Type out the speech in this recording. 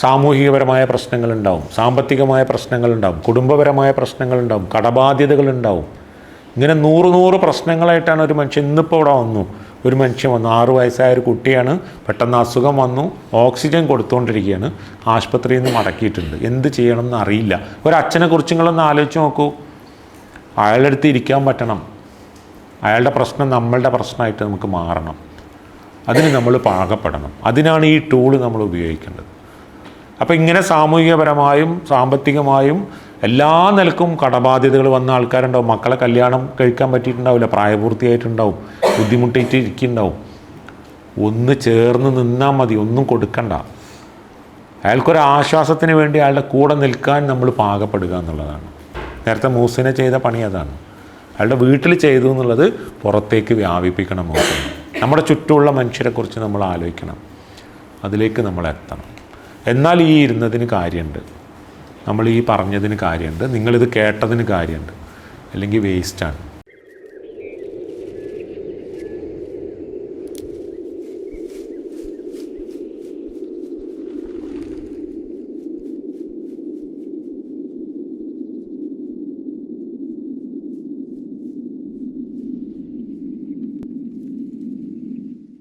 സാമൂഹികപരമായ പ്രശ്നങ്ങളുണ്ടാവും സാമ്പത്തികമായ പ്രശ്നങ്ങളുണ്ടാവും കുടുംബപരമായ പ്രശ്നങ്ങളുണ്ടാവും കടബാധ്യതകളുണ്ടാവും. ഇങ്ങനെ നൂറ് നൂറ് പ്രശ്നങ്ങളായിട്ടാണ് ഒരു മനുഷ്യൻ ഇന്നിപ്പോൾ ഇവിടെ വന്നു. ഒരു മനുഷ്യൻ വന്നു ആറ് വയസ്സായ ഒരു കുട്ടിയാണ് പെട്ടെന്ന് അസുഖം വന്നു ഓക്സിജൻ കൊടുത്തുകൊണ്ടിരിക്കുകയാണ് ആശുപത്രിയിൽ നിന്ന് മടക്കിയിട്ടുണ്ട്. എന്ത് ചെയ്യണം എന്ന് അറിയില്ല. ഒരു അച്ഛനെ കുറിച്ച് നിങ്ങളൊന്ന് ആലോചിച്ച് നോക്കൂ. അയാളുടെ അടുത്ത് ഇരിക്കാൻ പറ്റണം. അയാളുടെ പ്രശ്നം നമ്മളുടെ പ്രശ്നമായിട്ട് നമുക്ക് മാറണം. അതിന് നമ്മൾ പാകപ്പെടണം. അതിനാണ് ഈ ടൂൾ നമ്മൾ ഉപയോഗിക്കേണ്ടത്. അപ്പോൾ ഇങ്ങനെ സാമൂഹികപരമായും സാമ്പത്തികമായും എല്ലാ നിലക്കും കടബാധ്യതകൾ വന്ന ആൾക്കാരുണ്ടാവും. മക്കളെ കല്യാണം കഴിക്കാൻ പറ്റിയിട്ടുണ്ടാവില്ല പ്രായപൂർത്തിയായിട്ടുണ്ടാവും ബുദ്ധിമുട്ടിയിട്ട് ഇരിക്കുന്നുണ്ടാവും. ഒന്ന് ചേർന്ന് നിന്നാൽ മതി ഒന്നും കൊടുക്കണ്ട. അയാൾക്കൊരു ആശ്വാസത്തിന് വേണ്ടി അയാളുടെ കൂടെ നിൽക്കാൻ നമ്മൾ പാകപ്പെടുക എന്നുള്ളതാണ്. നേരത്തെ മൂസിനെ ചെയ്ത പണി അതാണ്. അയാളുടെ വീട്ടിൽ ചെയ്തു എന്നുള്ളത് പുറത്തേക്ക് വ്യാപിപ്പിക്കണം നമ്മുടെ ചുറ്റുമുള്ള മനുഷ്യരെക്കുറിച്ച് നമ്മൾ ആലോചിക്കണം. അതിലേക്ക് നമ്മൾ എത്തണം. എന്നാൽ ഈ ഇരുന്നതിന് കാര്യമുണ്ട്. നമ്മൾ ഈ പറഞ്ഞതിന് കാര്യമുണ്ട്. നിങ്ങളിത് കേട്ടതിന് കാര്യമുണ്ട്. അല്ലെങ്കിൽ വേസ്റ്റാണ്